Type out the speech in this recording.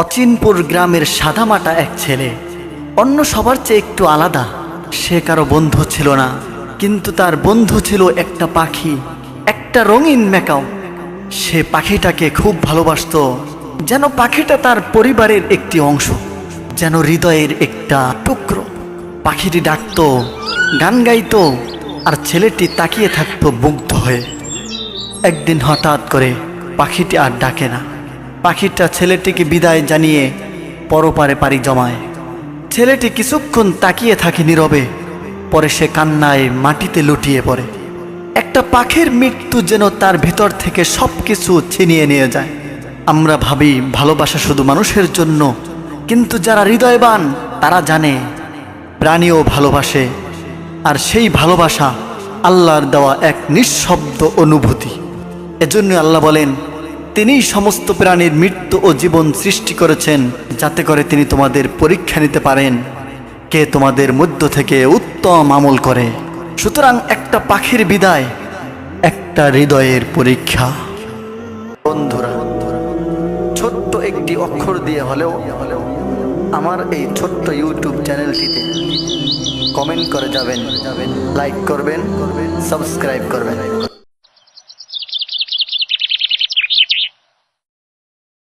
অচিনপুর গ্রামের সাদামাটা এক ছেলে। অন্য সবার চেয়ে একটু আলাদা। সে কারও বন্ধু ছিল না, কিন্তু তার বন্ধু ছিল একটা পাখি, একটা রঙিন মেকাও সে পাখিটাকে খুব ভালোবাসতো, যেন পাখিটা তার পরিবারের একটি অংশ, যেন হৃদয়ের একটা টুকরো। পাখিটি ডাকতো, গান গাইতো, আর ছেলেটি তাকিয়ে থাকতো মুগ্ধ হয়ে। একদিন হঠাৎ করে পাখিটি আর ডাকে না। পাখিটা ছেলেটিকে বিদায় জানিয়ে পরপারে পাড়ি জমায়। ছেলেটি কিছুক্ষণ তাকিয়ে থাকে নীরবে, পরে সে কান্নায় মাটিতে লুটিয়ে পড়ে। একটা পাখির মৃত্যু যেন তার ভিতর থেকে সব কিছু ছিনিয়ে নিয়ে যায়। আমরা ভাবি, ভালোবাসা শুধু মানুষের জন্য, কিন্তু যারা হৃদয়বান, তারা জানে, প্রাণীও ভালোবাসে, আর সেই ভালোবাসা আল্লাহর দেওয়া এক নিঃশব্দ অনুভূতি। এজন্য আল্লাহ বলেন তিনিই সমস্ত প্রাণীর মৃত্যু ও জীবন সৃষ্টি করেছেন যাতে করে তিনি তোমাদের পরীক্ষা নিতে পারেন কে তোমাদের মধ্য থেকে উত্তম আমল করে। সুতরাং একটা পাখির বিদায়, একটা হৃদয়ের পরীক্ষা। বন্ধুরা, ছোট্ট একটি অক্ষর দিয়ে হলেও আমার এই ছোট্ট ইউটিউব চ্যানেলটিতে কমেন্ট করে যাবেন লাইক করবেন সাবস্ক্রাইব করবেন।